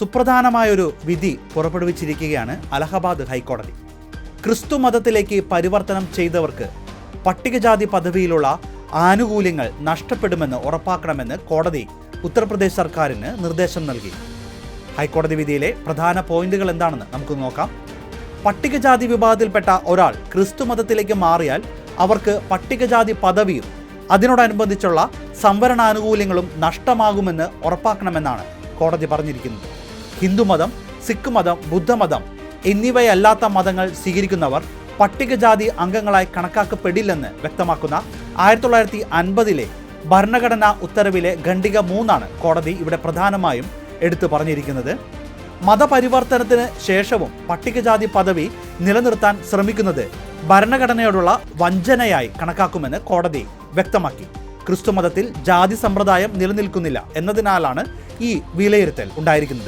സുപ്രധാനമായൊരു വിധി പുറപ്പെടുവിച്ചിരിക്കുകയാണ് അലഹബാദ് ഹൈക്കോടതി. ക്രിസ്തു മതത്തിലേക്ക് പരിവർത്തനം ചെയ്തവർക്ക് പട്ടികജാതി പദവിയിലുള്ള ആനുകൂല്യങ്ങൾ നഷ്ടപ്പെടുമെന്ന് ഉറപ്പാക്കണമെന്ന് കോടതി ഉത്തർപ്രദേശ് സർക്കാരിന് നിർദ്ദേശം നൽകി. ഹൈക്കോടതി വിധിയിലെ പ്രധാന പോയിന്റുകൾ എന്താണെന്ന് നമുക്ക് നോക്കാം. പട്ടികജാതി വിഭാഗത്തിൽപ്പെട്ട ഒരാൾ ക്രിസ്തു മതത്തിലേക്ക് മാറിയാൽ അവർക്ക് പട്ടികജാതി പദവിയും അതിനോടനുബന്ധിച്ചുള്ള സംവരണാനുകൂല്യങ്ങളും നഷ്ടമാകുമെന്ന് ഉറപ്പാക്കണമെന്നാണ് കോടതി പറഞ്ഞിരിക്കുന്നത്. ഹിന്ദുമതം സിഖ് മതം ബുദ്ധമതം എന്നിവയല്ലാത്ത മതങ്ങൾ സ്വീകരിക്കുന്നവർ പട്ടികജാതി അംഗങ്ങളായി കണക്കാക്കപ്പെടില്ലെന്ന് വ്യക്തമാക്കുന്ന ആയിരത്തി തൊള്ളായിരത്തി അൻപതിലെ ഭരണഘടനാ ഉത്തരവിലെ ഖണ്ഡിക മൂന്നാണ് കോടതി ഇവിടെ പ്രധാനമായും എടുത്തു പറഞ്ഞിരിക്കുന്നത്. മതപരിവർത്തനത്തിന് ശേഷവും പട്ടികജാതി പദവി നിലനിർത്താൻ ശ്രമിക്കുന്നത് ഭരണഘടനയോടുള്ള വഞ്ചനയായി കണക്കാക്കുമെന്ന് കോടതി വ്യക്തമാക്കി. ക്രിസ്തുമതത്തിൽ ജാതി സമ്പ്രദായം നിലനിൽക്കുന്നില്ല എന്നതിനാലാണ് ഈ വിലയിരുത്തൽ ഉണ്ടായിരിക്കുന്നത്.